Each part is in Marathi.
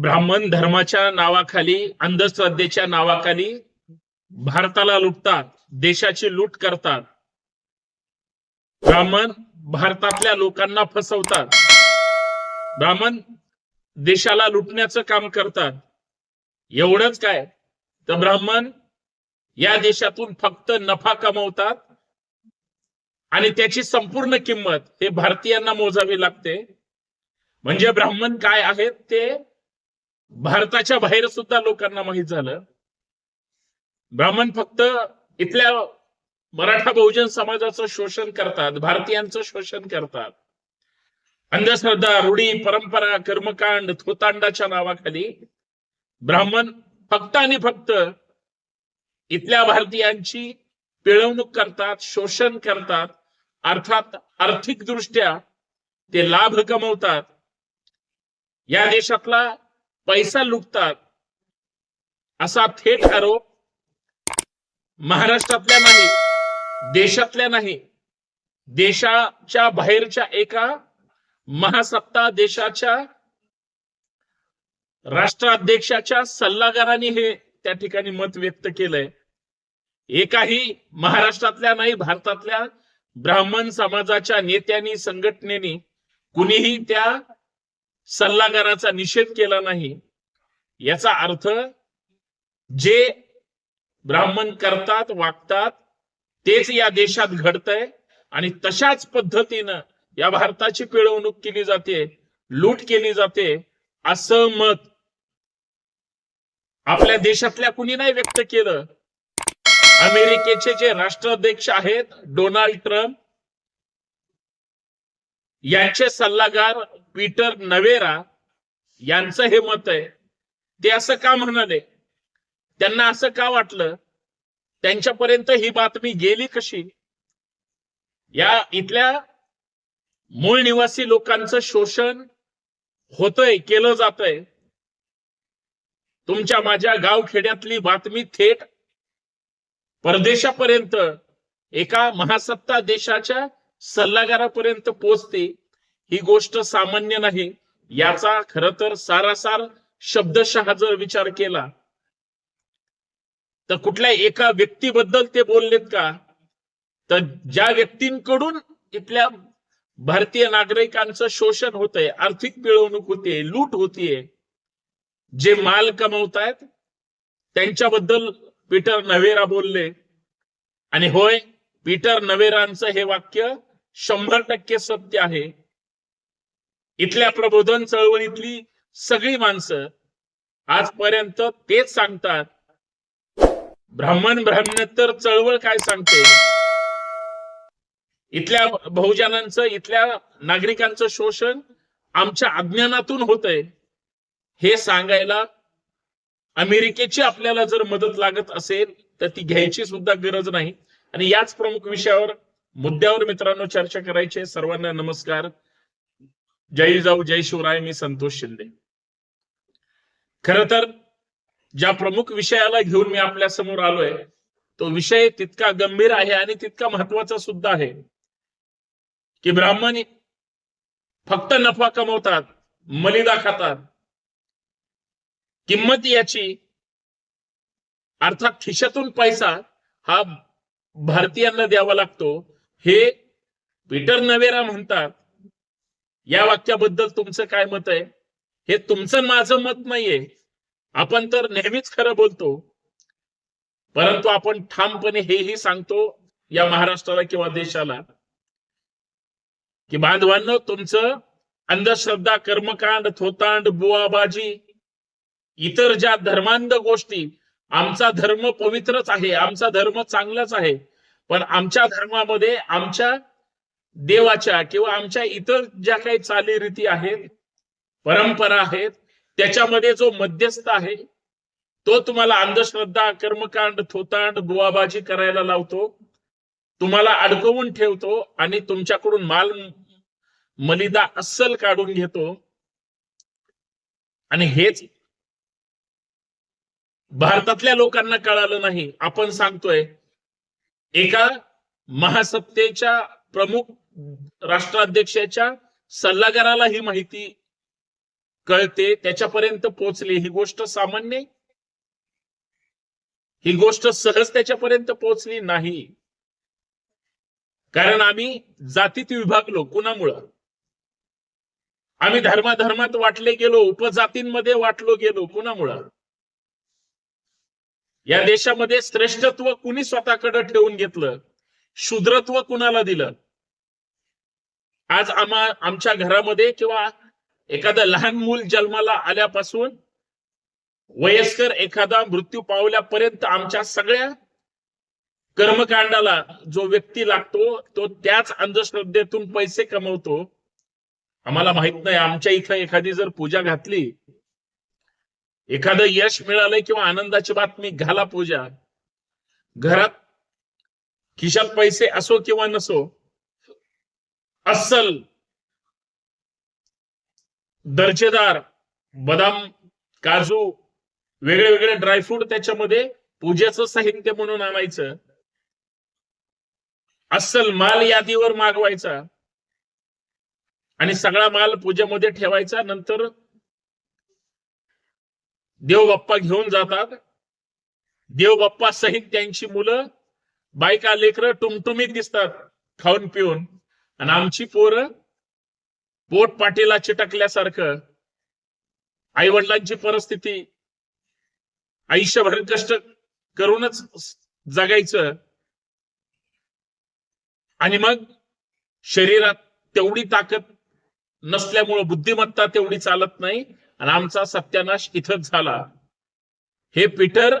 ब्राह्मण धर्माच्या नावाखाली अंधश्रद्धेच्या नावाखाली भारताला लुटतात देशाची लूट करतात. ब्राह्मण भारतातल्या लोकांना फसवतात. ब्राह्मण देशाला लुटण्याचं काम करतात. एवढंच काय? तर ब्राह्मण या देशातून फक्त नफा कमवतात आणि त्याची संपूर्ण किंमत हे भारतीयांना मोजावी लागते. म्हणजे ब्राह्मण काय आहेत ते भारताच्या बाहेर सुद्धा लोकांना माहीत झालं. ब्राह्मण फक्त इथल्या मराठा बहुजन समाजाचं शोषण करतात भारतीयांचं शोषण करतात. अंधश्रद्धा रूढी परंपरा कर्मकांड थोतांडाच्या नावाखाली ब्राह्मण फक्त आणि फक्त इथल्या भारतीयांची पिळवणूक करतात शोषण करतात अर्थात आर्थिक दृष्ट्या ते लाभ कमवतात. या देशातला पैसा लुटतात. असा थेट आरोप महाराष्ट्रातल्या नाही देशातल्या नाही. देशाच्या बाहेरच्या एका महासत्ता देशाच्या राष्ट्राध्यक्षाच्या सल्लागारांनी हे त्या ठिकाणी मत व्यक्त केलंय. एकाही महाराष्ट्रातल्या नाही भारतातल्या ब्राह्मण समाजाच्या नेत्यांनी संघटनेनी कुणीही त्या सल्लागाराचा निषेध केला नाही याचा अर्थ जे ब्राह्मण करतात वागतात तेच या देशात घडतंय आणि तशाच पद्धतीनं या भारताची पिळवणूक केली जाते लूट केली जाते असं मत आपल्या देशातल्या कुणी नाही व्यक्त केलं. अमेरिकेचे जे राष्ट्राध्यक्ष आहेत डोनाल्ड ट्रम्प यांचे सल्लागार पीटर नवेरा यांचं हे मत आहे. ते असं का म्हणाले? त्यांना असं का वाटलं? त्यांच्यापर्यंत ही बातमी गेली कशी? या इथल्या मूळ निवासी लोकांचं शोषण होतंय केलं जातंय. तुमच्या माझ्या गावखेड्यातली बातमी थेट परदेशापर्यंत एका महासत्ता देशाच्या सल्लागारापर्यंत पोहोचते ही गोष्ट सामान्य नाही. याचा खर तर सारासार शब्दशः जर विचार केला तर कुठल्या एका व्यक्तीबद्दल ते बोललेत का? तर ज्या व्यक्तींकडून इथल्या भारतीय नागरिकांचं शोषण होतंय आर्थिक पिळवणूक होते लूट होतीये जे माल कमवतायत त्यांच्याबद्दल पीटर नवेरा बोलले. आणि होय पीटर नवेरांचं हे वाक्य शंभर टक्के सत्य आहे. इथल्या प्रबोधन चळवळीतली सगळी माणसं आजपर्यंत तेच सांगतात. ब्राह्मण ब्राह्मणेतर चळवळ काय सांगते? इथल्या बहुजनांचं इथल्या नागरिकांचं शोषण आमच्या अज्ञानातून होतंय. हे सांगायला अमेरिकेची आपल्याला जर मदत लागत असेल तर ती घ्यायची सुद्धा गरज नाही. आणि याच प्रमुख विषयावर मुद्द्यावर मित्रांनो चर्चा करायची सर्वांना नमस्कार. जय जाऊ जय शिवराय. मी संतोष शिंदे. खर तर ज्या प्रमुख विषयाला घेऊन मी आपल्यासमोर आलोय तो विषय तितका गंभीर आहे आणि तितका महत्त्वाचा सुद्धा आहे की ब्राह्मण फक्त नफा कमवतात मलिदा खातात. किंमत याची अर्थात खिशातून पैसा हा भारतीयांना द्यावा लागतो. हे पीटर नवेरा म्हणतात या वाक्याबद्दल तुमचं काय मत आहे? हे तुमचं माझं मत नाहीये. आपण तर नेहमीच खरं बोलतो. परंतु आपण ठामपणे हेही सांगतो या महाराष्ट्राला किंवा देशाला की बांधवांनो तुमचं अंधश्रद्धा कर्मकांड थोतांड बुवाबाजी इतर ज्या धर्मांध गोष्टी आमचा धर्म पवित्रच आहे आमचा धर्म चांगलाच आहे. पण आमच्या धर्मामध्ये आमच्या देवाच्या किंवा आमच्या इतर ज्या काही चालीरीती आहेत परंपरा आहेत त्याच्यामध्ये जो मध्यस्थ आहे तो तुम्हाला अंधश्रद्धा कर्मकांड थोतांड बुवाबाजी करायला लावतो. तुम्हाला अडकवून ठेवतो आणि तुमच्याकडून माल मलिदा अस्सल काढून घेतो. आणि हेच भारतातल्या लोकांना कळालं नाही. आपण सांगतोय एका महासत्तेच्या प्रमुख राष्ट्राध्यक्षाच्या सल्लागाराला ही माहिती कळते त्याच्यापर्यंत पोहोचली. ही गोष्ट सामान्य ही गोष्ट सहज त्याच्यापर्यंत पोहोचली नाही. कारण आम्ही जातीत विभागलो कुणामुळं? आम्ही धर्माधर्मात वाटले गेलो उपजातींमध्ये वाटलो गेलो कुणामुळं? या देशामध्ये श्रेष्ठत्व कुणी स्वतःकडे ठेवून घेतलं? शूद्रत्व कुणाला दिलं? आज आम्हा आमच्या घरामध्ये किंवा एखादं लहान मूल जन्माला आल्यापासून वयस्कर एखादा मृत्यू पावल्यापर्यंत आमच्या सगळ्या कर्मकांडाला जो व्यक्ती लागतो तो त्याच अंधश्रद्धेतून पैसे कमवतो. आम्हाला माहीत नाही आमच्या इथं एखादी जर पूजा घातली एखादं यश मिळालंय किंवा आनंदाची बातमी घाला पूजा. घरात खिशात पैसे असो किंवा नसो अस्सल दर्जेदार बदाम काजू वेगळे वेगळे ड्रायफ्रूट त्याच्यामध्ये पूजेचं साहित्य म्हणून आणायचं. अस्सल माल यादीवर मागवायचा. आणि सगळा माल पूजेमध्ये ठेवायचा. नंतर देवबाप्पा घेऊन जातात. देवबाप्पा सहित त्यांची मुलं बायका लेकरं टुमटुमीत दिसतात खाऊन पिऊन. आणि आमची पोरं पोट पाटीला चिटकल्यासारखं. आई वडिलांची परिस्थिती आयुष्यभर कष्ट करूनच जगायचं. आणि मग शरीरात तेवढी ताकद नसल्यामुळं बुद्धिमत्ता तेवढी चालत नाही. आणि आमचा सत्यानाश इथंच झाला. हे पीटर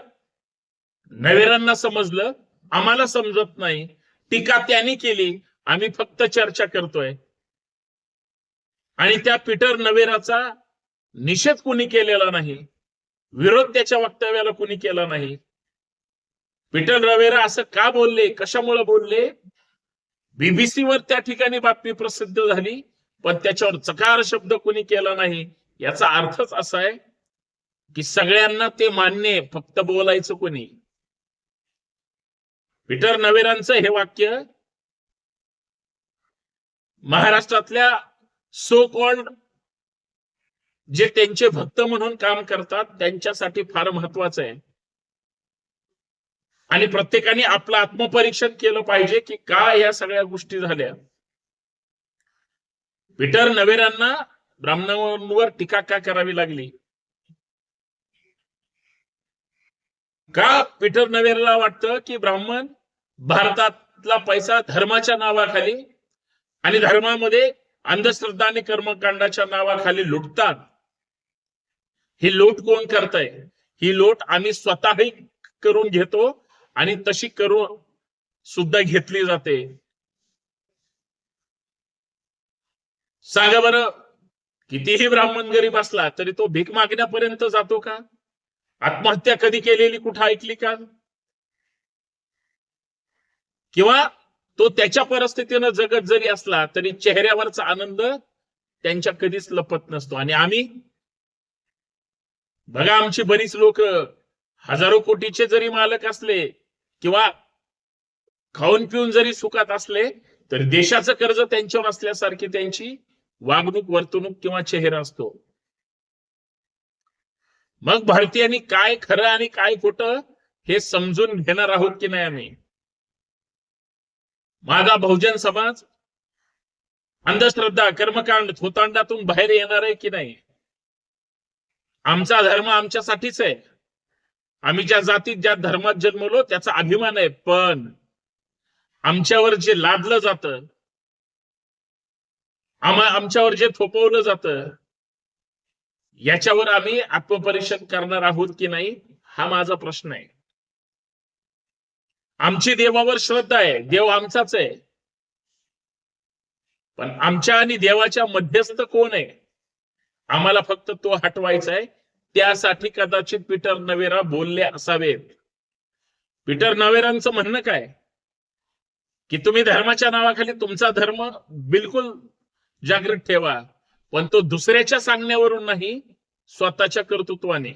नवेरांना समजलं आम्हाला समजत नाही. टीका त्यांनी केली आम्ही फक्त चर्चा करतोय. आणि त्या पीटर नवेराचा निषेध कुणी केलेला नाही? विरोध त्याच्या वक्तव्याला कुणी केला नाही? पीटर नवेरा असं का बोलले? कशामुळे बोलले? बीबीसीवर त्या ठिकाणी बातमी प्रसिद्ध झाली पण त्याच्यावर चकार शब्द कुणी केला नाही? याचा अर्थच असा आहे की सगळ्यांना ते मान्य आहे फक्त बोलायचं कोणी? पीटर नवेरांचं हे वाक्य महाराष्ट्रातल्या सो कॉल्ड जे त्यांचे भक्त म्हणून काम करतात त्यांच्यासाठी फार महत्वाचं आहे. आणि प्रत्येकाने आपलं आत्मपरीक्षण केलं पाहिजे की का या सगळ्या गोष्टी झाल्या. पीटर नवेरांना ब्राह्मणांवर टीका का करावी लागली? का पीटर नवेरला वाटतं की ब्राह्मण भारतातला पैसा धर्माच्या नावाखाली आणि धर्मामध्ये अंधश्रद्धा आणि कर्मकांडाच्या नावाखाली लुटतात? ही लूट कोण करताय? ही लूट आम्ही स्वतःही करून घेतो आणि तशी करून सुद्धा घेतली जाते. सांगा बरं कितीही ब्राह्मण गरीब असला तरी तो भीक मागण्यापर्यंत जातो का? आत्महत्या कधी केलेली कुठं ऐकली का? किंवा तो त्याच्या परिस्थितीनं जगत जरी असला तरी चेहऱ्यावरचा आनंद त्यांच्या कधीच लपत नसतो. आणि आम्ही? बघा आमची बरीच लोक हजारो कोटीचे जरी मालक असले किंवा खाऊन पिऊन जरी सुखात असले तर देशाचं कर्ज त्यांच्यावर असल्यासारखी त्यांची वागणूक वर्तणूक किंवा चेहरा असतो. मग भारतीयांनी काय खरं आणि काय खोटं हे समजून घेणार आहोत की नाही आम्ही? माझा बहुजन समाज अंधश्रद्धा कर्मकांड थोतांडातून बाहेर येणार आहे की नाही? आमचा धर्म आमच्यासाठीच आहे. आम्ही ज्या जातीत ज्या धर्मात जन्मलो त्याचा अभिमान आहे. पण आमच्यावर जे लादलं जातं आम्हा आमच्यावर जे थोपवलं जातं याच्यावर आम्ही आत्मपरीक्षण करणार आहोत की नाही हा माझा प्रश्न आहे. आमची देवावर श्रद्धा आहे देव आमचाच आहे. पण आमच्या आणि देवाच्या मध्यस्थ कोण आहे? आम्हाला फक्त तो हटवायचा आहे त्यासाठी कदाचित पीटर नवेरा बोलले असावेत. पीटर नवेरांचं म्हणणं काय? की तुम्ही धर्माच्या नावाखाली तुमचा धर्म बिलकुल जागृत ठेवा. पण तो दुसऱ्याच्या सांगण्यावरून नाही स्वतःच्या कर्तृत्वाने.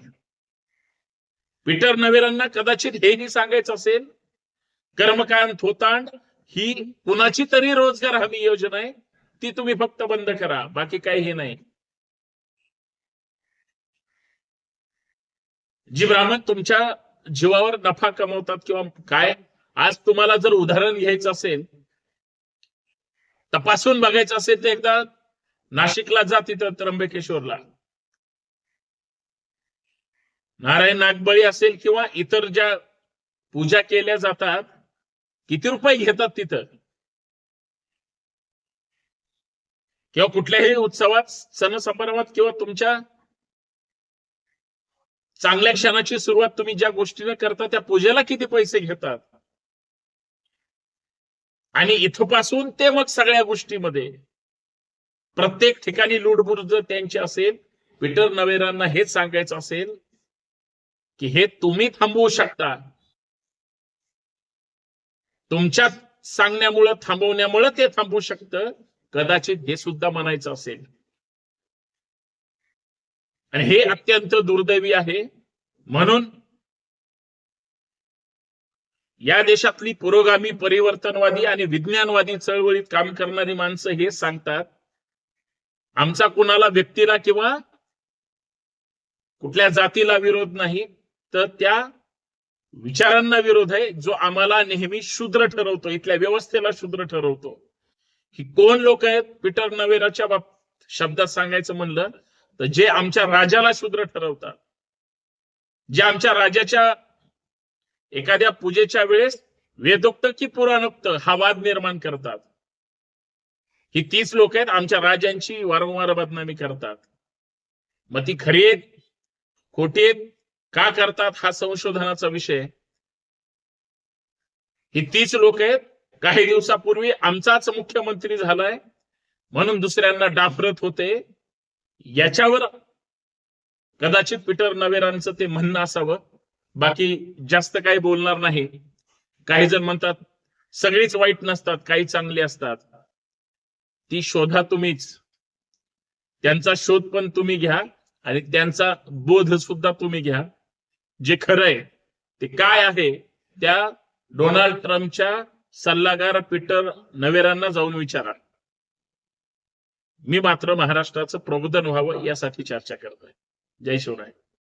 पीटर नवेरांना कदाचित हेही सांगायचं असेल कर्मकांत होतांड ही कुणाची तरी रोजगार हमी योजना आहे ती तुम्ही फक्त बंद करा बाकी काही हे नाही. जी ब्राह्मण तुमच्या जीवावर नफा कमवतात किंवा काय आज तुम्हाला जर उदाहरण घ्यायचं असेल तपासून बघायचं असेल तर एकदा नाशिकला जा तिथं त्र्यंबकेश्वरला. नारायण नागबळी असेल किंवा इतर ज्या पूजा केल्या जातात किती रुपये घेतात तिथं? किंवा कुठल्याही उत्सवात सण समारंभात किंवा तुमच्या चांगल्या क्षणाची सुरुवात तुम्ही ज्या गोष्टीने करता त्या पूजेला किती पैसे घेतात? आणि इथपासून ते मग सगळ्या गोष्टीमध्ये. प्रत्येक ठिकाणी लूटबूट जर त्यांची असेल पीटर नवेरांना हेच सांगायचं असेल की हे तुम्ही थांबवू शकता. तुमच्या सांगण्यामुळं थांबवण्यामुळं ते थांबवू शकतं. कदाचित हे सुद्धा म्हणायचं असेल. आणि हे अत्यंत दुर्दैवी आहे. म्हणून या देशातली पुरोगामी परिवर्तनवादी आणि विज्ञानवादी चळवळीत काम करणारी माणसं हे सांगतात आमचा कुणाला व्यक्तीला किंवा कुठल्या जातीला विरोध नाही तर त्या विचारांना विरोध आहे जो आम्हाला नेहमी शूद्र ठरवतो इथल्या व्यवस्थेला शूद्र ठरवतो. ही कोण लोक आहेत? पीटर नवेराच्या बाब शब्दात सांगायचं म्हणलं तर जे आमच्या राजाला शूद्र ठरवतात. जे आमच्या राजाच्या एखाद्या पूजेच्या वेळेस वेदोक्त की पुराणोक्त हा वाद निर्माण करतात. ही तीच लोक आहेत आमच्या राजांची वारंवार बदनामी करतात. मग ती खरी आहेत खोटी आहेत का करतात हा संशोधनाचा विषय. ही तीच लोक आहेत काही दिवसापूर्वी आमचाच मुख्यमंत्री झालाय म्हणून दुसऱ्यांना डाफरत होते. याच्यावर कदाचित पीटर नवेरांचं ते म्हणणं असावं. बाकी जास्त काही बोलणार नाही. काही जण म्हणतात सगळीच वाईट नसतात काही चांगली असतात. ती शोधा तुम्हीच. त्यांचा शोध पण तुम्ही घ्या आणि त्यांचा बोध सुद्धा तुम्ही घ्या. जे खरं आहे ते काय आहे त्या डोनाल्ड ट्रम्पच्या सल्लागार पीटर नवेरांना जाऊन विचारा. मी मात्र महाराष्ट्राचं प्रबोधन व्हावं यासाठी चर्चा करतोय. जय शिवराय.